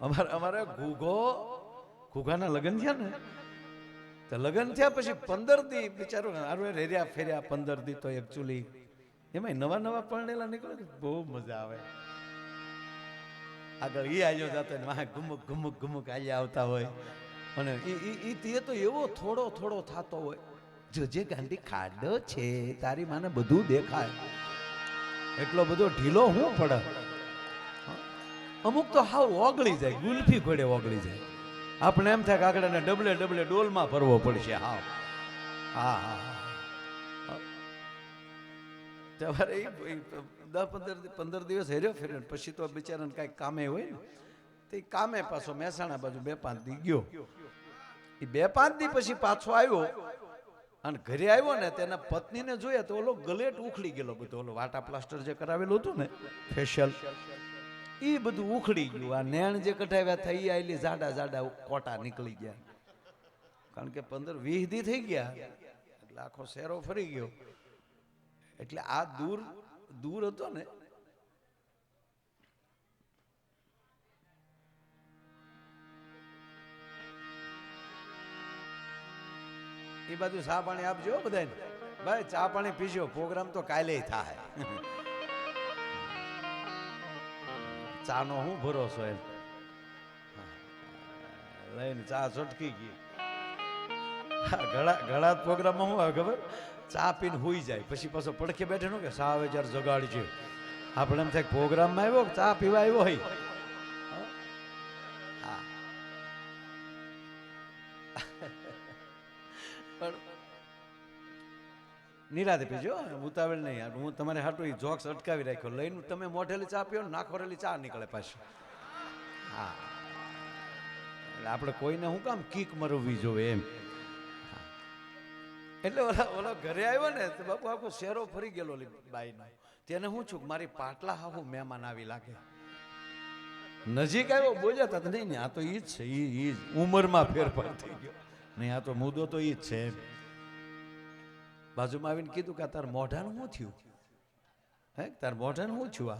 અમારે અમારે ઘૂઘો ઘૂઘાના લગ્ન થયા ને? તો લગ્ન થયા પછી પંદર દી બિચારો હારું રેર્યા ફેર્યા પંદર દી તો એકચ્યુઅલી એમાં નવા નવા પરણેલા નીકળે બહુ મજા આવે. આગળ એ આવ્યો જતો વાહ ગુમુક ગુમુક ગુમુક આયા આવતા હોય. અને એ એ તે તો એવો થોડો થોડો થતો હોય. જોજે ગાંડી ખાડો છે, તારી માને બધું દેખાય. એટલો બધો ઢીલો હું પડે? અમુક તો હાવ ઓગળી જાય, ગુલ્ફી ઘોડે ઓગળી જાય. આપણે એમ થાય કે આગળને ડબલે ડબલે ડોલમાં ભરવો પડશે હા હા હા. તમારે દસ પંદર પંદર દિવસ હેર્યો ફેર્યો પછી તો બિચારાને કાંઈક કામે હોય ને. તે કામે પાછો મહેસાણા બાજુ બે પાંચ દી ગયો. એ બે પાંચ દી પછી પાછો આવ્યો અને ઘરે આવ્યો ને તેના પત્નીને જોયા તો ઓલો ગલેટ ઉખડી ગયેલો બધો, ઓલો વાટા પ્લાસ્ટર જે કરાવેલું હતું ને, ફેશિયલ. એ બધું ઉખડી ગયું. આ નેણ જે કઢાવ્યા થઈ આવેલી જાડા જાડા કોટા નીકળી ગયા. કારણ કે પંદર વીસ દી થઈ ગયા, એટલે આખો શેરો ફરી ગયો. એટલે આ દૂર દૂર હતો ને. એ બાજુ ચા પાણી આપજો બધાને ભાઈ, ચા પાણી પીજો. પ્રોગ્રામ તો કાલે થાય. ચાનો હું ભરોસો એમ? લઈને ચા છટકી ગઈ. ઘણા ઘણા પ્રોગ્રામમાં શું આવે, ખબર? ચા પીને હોઈ જાય. પછી પાછો પડખે નું કે સાવે જ્યારે જગાડજે. આપણે એમ થાય પ્રોગ્રામમાં આવ્યો ચા પીવા આવ્યો હોય નિરાતે પીજો? ઉતાવળ નહીં. હું તમારે હાટું એ જોક્સ અટકાવી રાખ્યો. લઈને તમે મોઢેલી ચા પીઓ ને નાખોરેલી ચા નીકળે પાછી. હા. એટલે આપણે કોઈને હું કામ કીક મરવી જોવે એમ. એટલે ઓલા, ઓલો ઘરે આવ્યો ને તો બાપુ આખો શેરો ફરી ગયેલો બાઈનો. તેને હું છું મારી પાટલા હાહુ મહેમાન આવી લાગે. નજીક આવ્યો, બોલ્યા તા, નહીં ને આ તો ઈ જ છે ઈ જ. ઉંમરમાં ફેરફાર થઈ ગયો. નહીં, આ તો મુદ્દો તો ઈ જ છે એમ. બાજુમાં આવીને કીધું કે તાર મોઢાનું શું થયું? હે, તાર મોઢાનું શું થયું આ?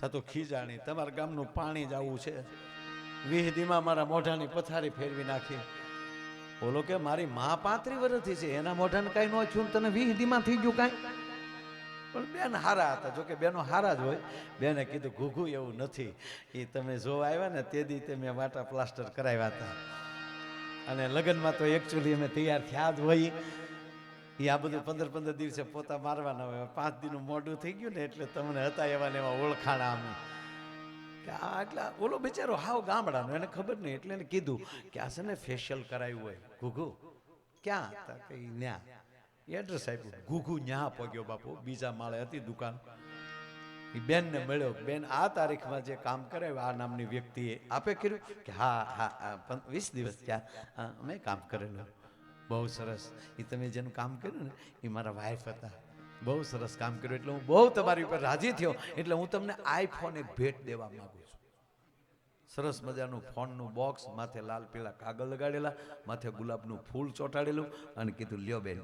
થા તો ખીજાણી, તમારા ગામનું પાણી જ આવું છે. વિહદીમાં મારા મોઢાની પથારી ફેરવી નાખી. બોલો કે મારી મા પાંત્રી વર્ષથી છે, એના મોઢાને કાંઈ ન થયું તને વિહદીમાં થઈ ગયું કાંઈ? પણ બેન હારા હતા જોકે બેનો હારા જ હોય. બેને કીધું, ઘૂઘું એવું નથી. એ તમે જોવા આવ્યા ને તે દી મેં વાટા પ્લાસ્ટર કરાવ્યા હતા. અને લગ્નમાં તો એકચ્યુઅલી અમે તૈયાર થયા જ હોય. એ આ બધું પંદર પંદર દિવસે પોતા મારવાના હોય. પાંચ દિનનું મોઢું થઈ ગયું ને એટલે તમને હતા એવા ને એવા ઓળખાણા અમે. કે આ એટલા ઓલો બિચારો હાવ ગામડાનો એને ખબર નહીં એટલે એને કીધું કે આ છે ને ફેશિયલ કરાયું હોય. ઘૂઘુ. ક્યાં તા કે ન્યા. એડ્રેસ આપ્યું. ઘૂઘુ ન્યા પગ્યો બાપુ. બીજા માળે હતી દુકાન. એ બેનને મળ્યો. બેન આ તારીખમાં જે કામ કરાવ્યું આ નામની વ્યક્તિએ આપે કર્યું કે હા હા વીસ દિવસ ત્યાં હા, મેં કામ કરેલું. બહુ સરસ. એ તમે જેનું કામ કર્યું ને એ મારા વાઈફ હતા. બહુ સરસ કામ કર્યું. એટલે હું બહુ તમારી ઉપર રાજી થયો. એટલે હું તમને આઈફોન ભેટ દેવા માંગુ છું. સરસ મજાનું ફોનનું બોક્સ માથે લાલ પીળા કાગળ લગાડેલા, માથે ગુલાબનું ફૂલ ચોંટાડેલું અને કીધું, લ્યો બેન.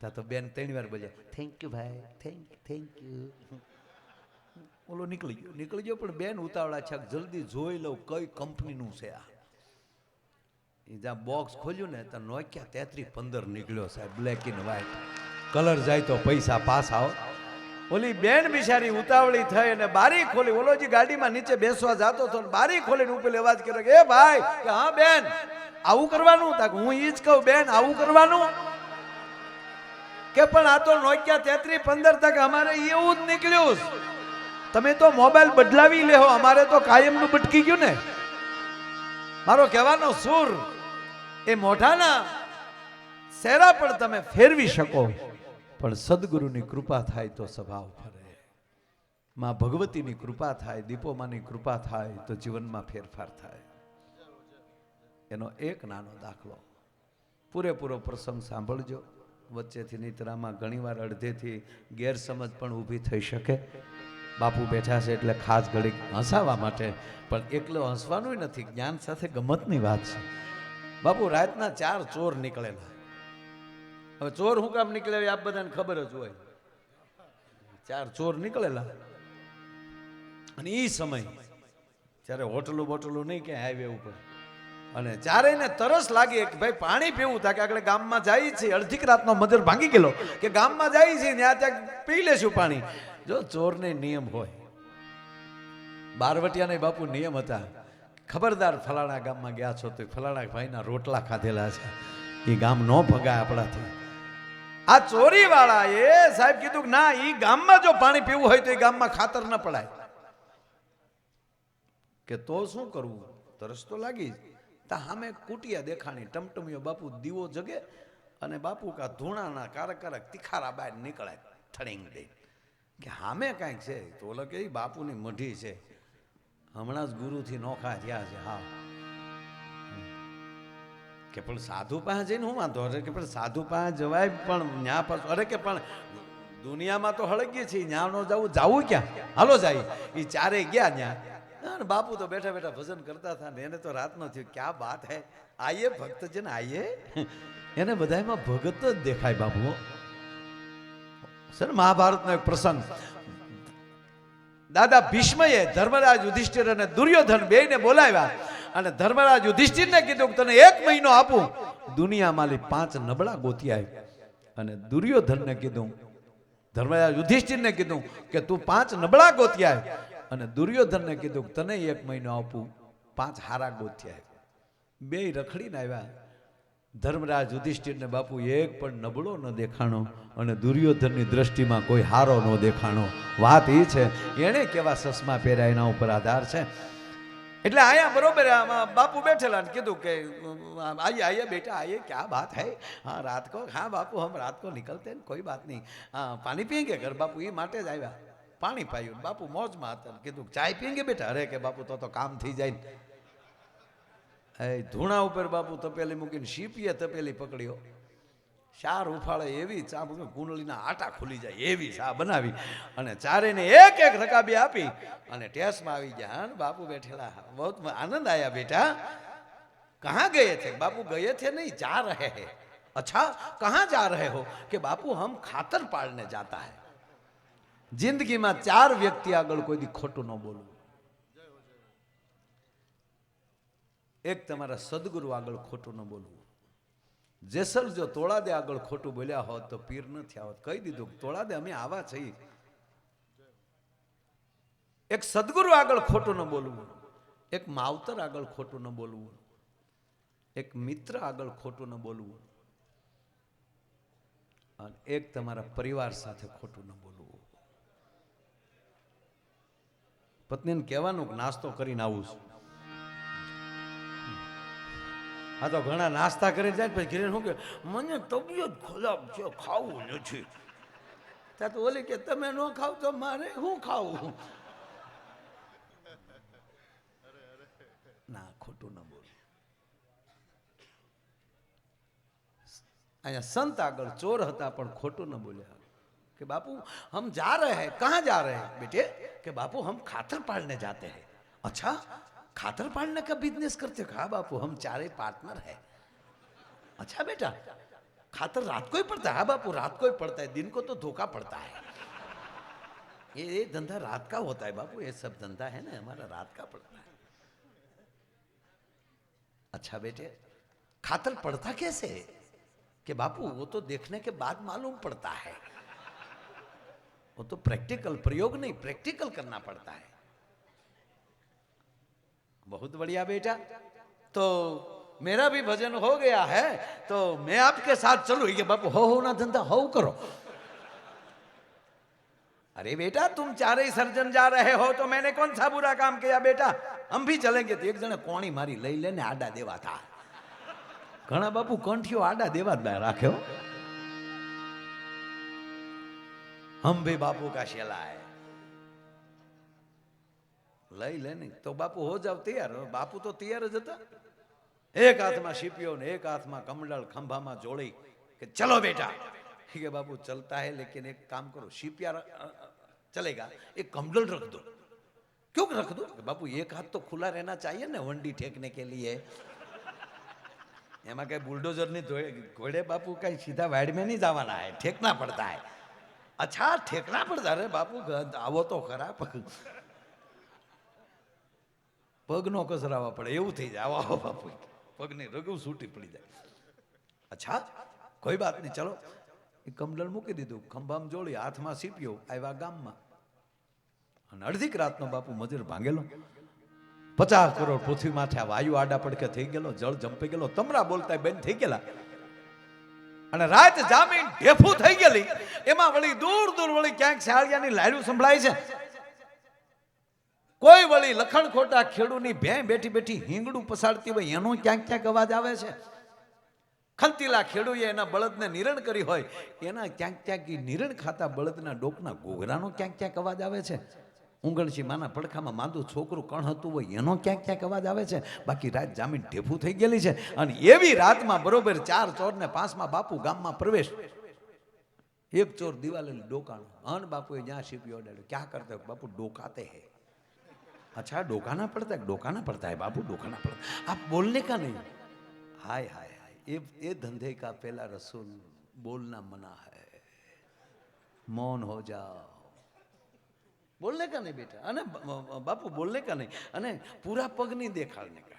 તા તો બેન ત્રણ વાર બોલ્યા થેન્ક યુ ભાઈ. થેન્ક થેન્ક યુ ઓલો નીકળી ગયો. નીકળી ગયો પણ બેન ઉતાવળા છે જલ્દી જોઈ લઉં કઈ કંપનીનું છે આ. જ્યાં બોક્સ ખોલ્યું ને તો નોક્યા તેત્રી પંદર નીકળ્યો સાહેબ બ્લેક એન્ડ વ્હાઈટ કલર જાય તો પૈસા પાસ આવો. ઓલી બેન બિચારી ઉતાવળી થઈ અને બારી ખોલી. ઓલો જે ગાડીમાં નીચે બેસવા જતો હતો બારી ખોલીને ઉપેલી અવાજ કર્યો કે ભાઈ, કે હા, બેન, આવું કરવાનું? તા હું ઈ જ કહું, બેન, આવું કરવાનું? કે પણ આ તો નોકિયા તેત્રીસ પંદર તક અમારે એવું જ નીકળ્યું તમે તો મોબાઈલ બદલાવી લેહો, અમારે તો કાયમનું બટકી ગયું ને. મારો કહેવાનો સુર એ મોઢાના સેરા પણ તમે ફેરવી શકો. પણ સદગુરુની કૃપા થાય તો સ્વભાવ ફરે માં ભગવતીની કૃપા થાય, દીપોમાની કૃપા થાય તો જીવનમાં ફેરફાર થાય. એનો એક નાનો દાખલો. પૂરેપૂરો પ્રસંગ સાંભળજો. વચ્ચેથી નિતરામાં ઘણીવાર અડધેથી ગેરસમજ પણ ઊભી થઈ શકે. બાપુ બેઠા છે એટલે ખાસ ઘડીક હસાવા માટે. પણ એકલો હસવાનું નથી. જ્ઞાન સાથે ગમતની વાત છે. બાપુ, રાતના ચાર ચોર નીકળેલા. હવે ચોર હું કામ નીકળે આપ બધાને ખબર જ હોય. ચાર ચોર નીકળેલા. અને એ સમય જ્યારે હોટલું બોટલું નહીં કે હાઈવે ઉપર. અને ચારેયને તરસ લાગે કે ભાઈ, પાણી પીવું થાય કે આગળ ગામમાં જાય છે. અડધીક રાતનો મધર ભાંગી ગયેલો કે, ગામમાં જાય છે ત્યાં ત્યાં પી લેશું પાણી. જો ચોરને નિયમ હોય, બારવટિયાને બાપુ નિયમ હતા. ખબરદાર ફલાણા ગામમાં ગયા છો તો ફલાણા ભાઈના રોટલા ખાધેલા છે. એ ગામ ન ભગાય આપણાથી. આ ચોરી વાળા એ સાહેબ કીધું કે ના એ ગામમાં જો પાણી પીવું હોય તો એ ગામમાં ખાતર ન પડાય. કે તો શું કરવું? તરસ તો લાગી. તા સામે કુટિયા દેખાણી ટમટમિયો બાપુ દીવો જગે અને બાપુ કા ધૂણાના કારક કારક તિખારા બહાર નીકળાય ઠડીંગ દે કે સામે કાંઈક છે? તો ઓલો કે બાપુની મઢી છે. હમણાં જ ગુરુથી નોખા થયા છે, હા. કે પણ સાધુ પાસે જઈને હું વાંધો? અરે કે પણ સાધુ પાસે જવાય પણ ન્યા પાછું અરે કે પણ દુનિયામાં તો હળગીએ છીએ, ન્યા ન જવું જાવું ક્યાં? હાલો જાય. એ ચારે ગયા ન્યા. બાપુ તો બેઠા બેઠા ભજન કરતા હતા ને એને તો રાત ન થયું. ક્યાં વાત હે? આઈએ ભક્ત છે ને, આઈએ? એને બધામાં ભગત જ દેખાય બાપુ. સર, મહાભારતનો એક પ્રસંગ. દાદા ભીષ્મએ ધર્મરાજ યુધિષ્ઠિર અને દુર્યોધન બેયને બોલાવ્યા અને ધર્મરાજ યુધિષ્ઠિરને કીધું તને એક મહિનો આપું. દુનિયામાં પાંચ નબળા ગોતી આવી અને દુર્યોધનને કીધું, ધર્મરાજ યુધિષ્ઠિરને કીધું કે તું પાંચ નબળા ગોતી આવી અને દુર્યોધનને કીધું તને એક મહિનો આપું, પાંચ હારા ગોતી આવી બે રખડીને આવ્યા. ધર્મરાજ યુધિષ્ઠિરને બાપુ એક પણ નબળો ન દેખાણો અને દુર્યોધનની દ્રષ્ટિમાં કોઈ હારો ન દેખાણો. વાત એ છે, એણે કેવા સસમા પહેર્યા એના ઉપર આધાર છે. એટલે આયા બરોબર બાપુ બેઠેલા ને કીધું કે આઈએ આઈએ બેટા આઈએ ક્યાં બાત હૈ? હા, રાત કો, હા, બાપુ, હમ રાત કો નીકળતે ને કોઈ બાત નહીં. હા, પાણી પીએંગે ઘર બાપુ? એ માટે જ આવ્યા. પાણી પાયું બાપુ મોજમાં હતા કીધું ચાય પીએંગે બેટા? અરે કે બાપુ, તો તો કામ થઈ જાય એ ધૂણા ઉપર બાપુ તપેલી મૂકીને શીપીએ તપેલી પકડ્યો. ચાર ઉફાળે એવી ચા કુંડલીના આટા ખુલી જાય એવી ચા બનાવી અને ચારેને એક એક રકાબી આપી અને ટેસમાં આવી ગયા. હા બાપુ બેઠેલા. બહુ આનંદ આયા બેટા. કહા ગયે છે બાપુ ગયે છે નહીં, જા રહે હે. અચ્છા, કહા જા રહે હો કે બાપુ હમ ખાતર પાડને જાતા હે. જિંદગીમાં ચાર વ્યક્તિ આગળ કોઈ દી ખોટું ન બોલવું. એક તમારા સદગુરુ આગળ ખોટું ન બોલવું. જેસલ જો તોળાદે આગળ ખોટું બોલ્યા હોત તો પીર ન થયા હોત. કહી દીધું તોળાદે, અમે આવા છીએ. એક સદગુરુ આગળ ખોટું ન બોલવું. એક માવતર આગળ ખોટું ન બોલવું. એક મિત્ર આગળ ખોટું ન બોલવું. અને એક તમારા પરિવાર સાથે ખોટું ન બોલવું. પત્નીને કહેવાનું નાસ્તો કરીને આવું છું. હા તો ઘણા નાસ્તા કરી જાય પછી ઘરે શું કે, મને તબિયત ખરાબ છે, ખાવું નથી. ત્યાં તો ઓલી કે, તમે ન ખાવ તો મારે શું ખાવું? ના, ખોટું ન બોલ. અહીંયા સંત આગળ ચોર હતા, પણ ખોટું ન બોલ્યા. કે બાપુ, હમ જા રહે હૈ, કહા જા રહે બેટે? કે બાપુ, હમ ખાતર પાડને જાતે હે. અચ્છા खातर पालने का बिज़नेस करते हो? हाँ बापू, हम चारे पार्टनर है। अच्छा बेटा, खातर रात को ही पड़ता है हाँ बापू, रात को ही पड़ता है, दिन को तो धोखा पड़ता है। ये ये धंधा रात का होता है बापू, ये सब धंधा है ना, हमारा रात का पड़ता है। अच्छा बेटे, खातर पड़ता कैसे? कि बापू, वो तो देखने के बाद मालूम पड़ता है। वो तो प्रैक्टिकल प्रयोग नहीं प्रैक्टिकल करना पड़ता है। बहुत बढ़िया बेटा तो मेरा भी भजन हो गया है तो मैं आपके साथ चलूं ये बापू हो हो ना धंधा हो करो अरे बेटा तुम चारे ही सर्जन जा रहे हो तो मैंने कौन सा बुरा काम किया बेटा हम भी चलेंगे तो एक जने कोणी मारी लई लेने आडा देवा था ઘણા બાપુ કંઠીઓ આડા દેવા જ ના રાખ્યો हम भी बापू का शेला है લઈ લે ને તો બાપુ હો જાવ તૈયાર બાપુ તો તૈયાર જ હતા એક હાથમાં શીપ્યો ને એક હાથમાં કમંડળ ખંભામાં જોડી કે ચલો બેટા કે बाबू चलता है लेकिन एक काम करो शिपिया चलेगा एक कमंडल रख दो क्यों रख दो बापू एक हाथ तो खुला रहना चाहिए ना वंडी ठेकने के लिए એમાં કઈ બુલડોઝરની ઘોડે બાપુ કઈ સીધા વાડ में नहीं જવાના है ठेकना पड़ता है अच्छा ठेकना पड़ता अरे बापू ग- આવો તો ખરા પગ નો કસરાવા પડે, એવું થઈ જાય. આવો બાપુ. પગની રગું છૂટી પડી જાય. અચ્છા, કોઈ વાત નહીં. ચલો. એ કમલણ મૂકી દીધું. ખંભામાં જોડી, હાથમાં સીપ્યો, આવ્યા ગામમાં. અને અડધીક રાતનો બાપુ મજૂર ભાંગેલો. પચાસ કરોડ પૃથ્વી માથે આ વાયુ આડા પડકે થઈ ગયેલો, જળ જંપી ગયેલો. તમરા બોલતા બંધ થઈ ગયેલા. અને રાત જામીન ઢેફું થઈ ગયેલી. એમાં વળી દૂર દૂર વળી ક્યાંક શાળિયાની લાડુ સંભળાય છે. કોઈ વળી લખણ ખોટા ખેડૂની ભે બેઠી બેઠી હિંગડું પસાડતી હોય, એનો ક્યાંક ક્યાંક અવાજ આવે છે. ખંતીલા ખેડૂએ એના બળદને નિરણ કરી હોય, એના ક્યાંક ક્યાંક નિરણ ખાતા બળદના ડોકના ઘોઘરાનો ક્યાંક ક્યાંક અવાજ આવે છે. ઉંગણસી માના પડખામાં માંદું છોકરું કણ હતું હોય, એનો ક્યાંક ક્યાંક અવાજ આવે છે. બાકી રાત જામીન ઢેફું થઈ ગયેલી છે અને એવી રાતમાં બરોબર ચાર ચોર ને પાંચમાં બાપુ ગામમાં પ્રવેશ. એક ચોર દિવાલે ડોકાણો. અન બાપુએ જ્યાં સીપી ઓડાડ્યું ક્યાં કરતો? બાપુ ડોકાતે હે. अच्छा डोकाना पड़ता है डोकाना पड़ता है बाबू डोकाना पड़ता है आप बोलने का नहीं हाय हाय हाय ये ये धंधे का पहला रसूल बोलना मना है मौन हो जाओ बोलने का नहीं बेटा अने ब- ब- बापू बोलने का नहीं अने पूरा पग नहीं देखाड़ने का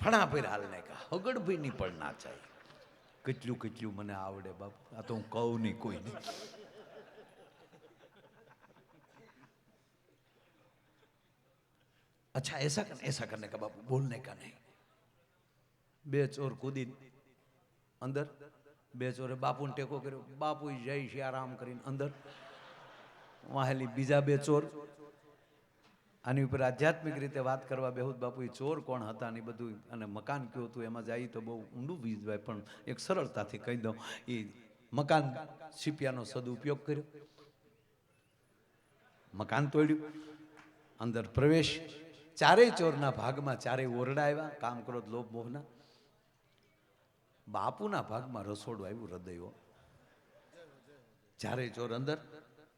फणा पर हालने का हगड़ भी नहीं पड़ना चाहिए કેટલું કેટલું મને આવડે બાપુ આ તો હું કહું નહીં કોઈ નહીં अच्छा ऐसा करना ऐसा करने का बापू बोलने का नहीं બે ચોર કૂદી અંદર બે ચોરે બાપુને ટેકો કર્યો બાપુ જય સિયારામ કરીને અંદર વાહેલી બીજા બે ચોર આની ઉપર આધ્યાત્મિક રીતે વાત કરવા બેહુદ બાપુ એ ચોર કોણ હતા ને ઈ બધું અને મકાન કયું હતું એમાં જાય તો બહુ ઊંડું વીજવાય પણ એક સરળતાથી કહી દઉં એ મકાન સીપિયાનો સદુપયોગ કર્યો મકાન તોડ્યું અંદર પ્રવેશ ચારેય ચોરના ભાગમાં ચારેય ઓરડા આવ્યા, કામ ક્રોધ લોભ મોહના. બાપુના ભાગમાં રસોડું આવ્યું, હૃદયો ચારેય ચોર અંદર,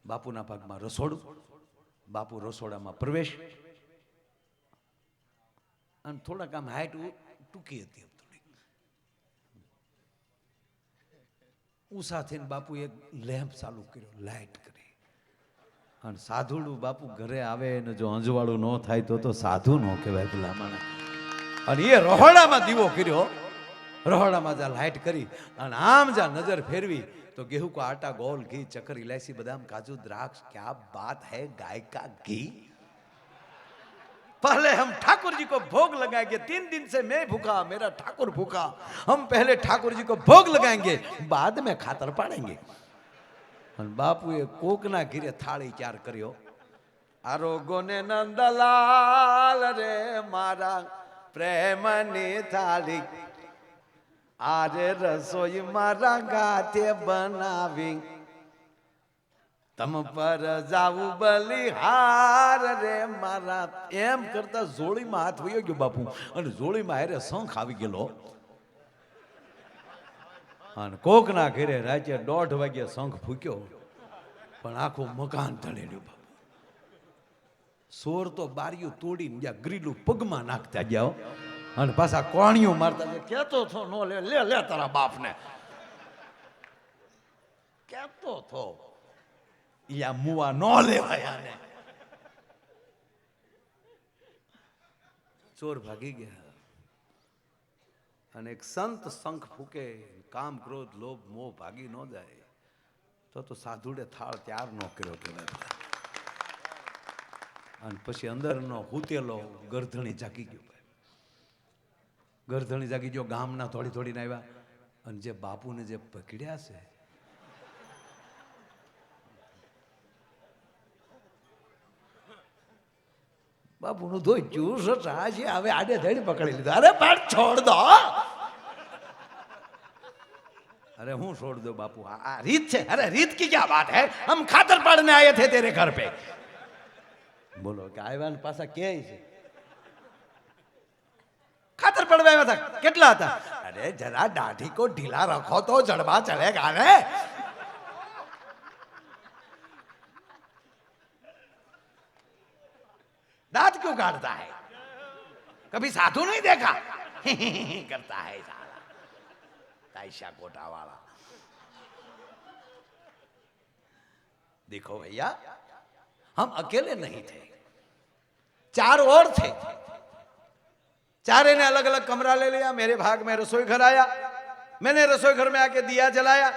બાપુના ભાગમાં રસોડું, બાપુ રસોડામાં પ્રવેશ. અને થોડાક આમ હાઈટ ટૂંકી હતી એમ થઈને બાપુએ બાપુ એક લેમ્પ ચાલુ કર્યો લાઇટ કરી. અને સાધુડું બાપુ ઘરે આવે ને જો અંજવાળું ન થાય તો તો સાધુ ન કહેવાય પેલા મને અને એ રહોડામાં દીવો કર્યો રહોડામાં જ્યાં લાઇટ કરી અને આમ જ્યાં નજર ફેરવી તો गेहूं को आटा गोल घी चक्कर इलायची बादाम काजू द्राक्ष क्या बात है गाय का घी पहले हम ठाकुर जी को भोग लगाएंगे तीन दिन से मैं भूखा मेरा ठाकुर भूखा हम पहले ठाकुर जी को भोग लगाएंगे बाद में खातर पाड़ेंगे અને બાપુએ કોકના ઘીરે થાળી ચાર કર્યો. આરોગોને નંદલાલ રે મારા પ્રેમની થાળી. આરે રસોઈ મારા ગાતે બનાવી. તમ પર જાવું બલિહાર રે મારા. એમ કરતા જોડીમાં હાથ વયો ગયો બાપુ. અને જોડીમાં હારે શંખ આવી ગયેલો. અને કોકના ઘરે રાતે દોઢ વાગે શંખ ફૂક્યો. પણ આખું મકાન તળેલું સોર તો બારીયું તોડીને જ્યાં ગ્રીલું પગમાં નાખતા જાઓ અને પાછા કોણીઓ મારતા કેતો થો નો લે લે લે તારા બાપને. કેતો થો યા મુવા નો લેવાય આને. ચોર ભાગી ગયા. અને એક સંત શંખ ફૂકે. કામ, ક્રોધ, લોભ, મોહ ભાગી ન જાય. તો તો સાધુડે થાળ ત્યાર ન કર્યો કે અને પછી અંદરનો હુતેલો ગરધણી જાગી ગયો ગરધણી જાગી ગયો, ગામના થોડી થોડીને આવ્યા. અને જે બાપુને જે પકડ્યા છે, બાપુનું ધોઈ જ્યુસ છે હવે આડે ધડી પકડી લીધું. અરે પણ છોડ દો. अरे हूँ छोड़ दो बापू आ, आ, रीत से अरे रीत की क्या बात है हम खातर पढ़ने आए थे तेरे घर पे बोलो કે આવ્યા ને પાછા કે છે ખાતર પડવા આવ્યા હતા કેટલા હતા અરે જરા દાઢી કો ઢીલા રખો તો જડબા ચડેગા ને दांत क्यों काटता है कभी साधु नहीं देखा करता है साला ताइशा कोटा वाला देखो भैया, हम अकेले नहीं थे। चार और थे। चारे ने अलग अलग कमरा ले लिया, मेरे भाग में रसोई घर आया। मैंने रसोई घर में आके दिया जलाया।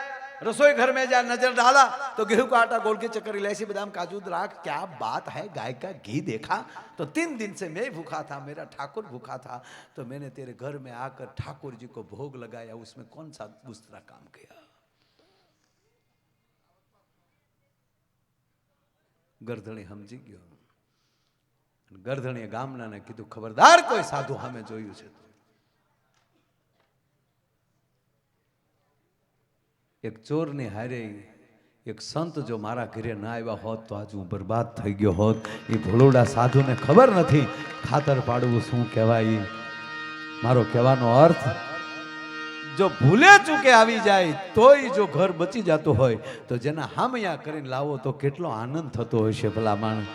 रसोई घर में जा नजर डाला तो गेहूं का आटा गोल की चक्कर इलायची बादाम काजू द्राख क्या बात है गाय का घी देखा तो तीन दिन से मैं भूखा था मेरा ठाकुर भूखा था तो मैंने तेरे घर में आकर ठाकुर जी को भोग लगाया उसमें कौन सा दूसरा काम किया ગરધણી સમજી ગયો ગરધણીએ ગામનાને કીધું ખબરદાર કોઈ સાધુ સામે જોયું છે એક ચોરની હારે એક સંત જો મારા ઘરે ના આવ્યા હોત તો આજ હું બરબાદ થઈ ગયો હોત. એ ભોલોડા સાધુને ખબર નથી. ખાતર પાડવું શું કહેવાય. મારો કહેવાનો અર્થ, જો ભૂલે ચૂકે આવી જાય, તોય જો ઘર બચી જતું હોય, તો જેના હામયા કરીને લાવો તો કેટલો આનંદ થતો છે ભલા માણસ